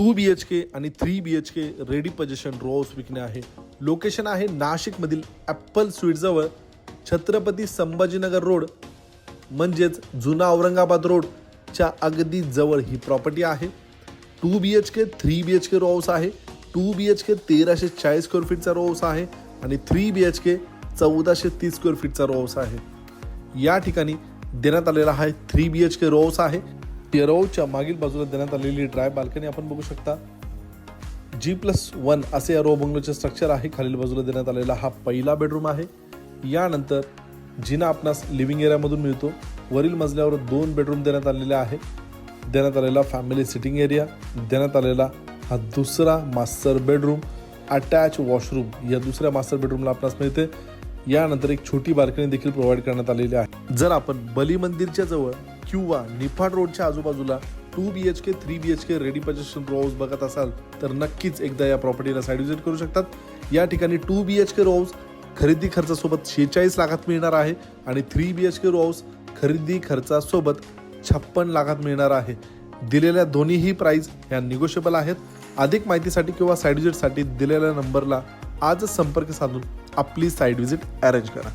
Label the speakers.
Speaker 1: To B H K आणि three B H K ready possession rows विकणे आहे. Location आहे नाशिकमधील ॲप्पल स्वीटजवळ छत्रपती संभाजीनगर रोड म्हणजेच जुना औरंगाबाद रोडच्या अगदी जवळ ही प्रॉपर्टी आहे. Two B H K three B H K row आहे. टू बी एच के तेराशे चाळीस स्क्वेअर फीटचा रो आहे. आणि थ्री बी एच के चौदाशे तीस स्क्वेअर फीटचा रो आहे. या ठिकाणी देण्यात आलेला आहे three B H K row आहे. पेरोच्या मागील बाजूला देण्यात आलेली ड्राय बाल्कनी आपण बघू शकता. जी प्लस वन असे या रो बंगलोचे स्ट्रक्चर आहे. खालील बाजूला देण्यात आलेला हा पहिला बेडरूम आहे. यानंतर जिना आपणास लिव्हिंग एरियामधून मिळतो. वरील मजल्यावर दोन बेडरूम देण्यात आलेले आहे. देण्यात आलेला फॅमिली सिटिंग एरिया देण्यात आलेला हा दुसरा मास्टर बेडरूम अटॅच वॉशरूम या दुसऱ्या मास्टर बेडरूमला आपणास मिळते. यानंतर एक छोटी बाल्कनी देखील प्रोव्हाइड करण्यात आलेली आहे. जर आपण बली मंदिरच्या जवळ किंवा निफाड रोडच्या आजूबाजूला two B H K three B H K ready possession row house बघत असाल तर नक्कीच एकदा या प्रॉपर्टीला साईड विजिट करू शकतात. या ठिकाणी two B H K row house खरेदी खर्चासोबत शेहेचाळीस लाखात मिळणार आहे आणि three B H K row house खरेदी खर्चासोबत छप्पन लाखात मिळणार आहे. दिलेल्या दोन्हीही प्राईज ह्या निगोशिएबल आहेत. अधिक माहितीसाठी किंवा साईड विजिटसाठी दिलेल्या नंबरला आजच संपर्क साधून आपली साईड विजिट अरेंज करा.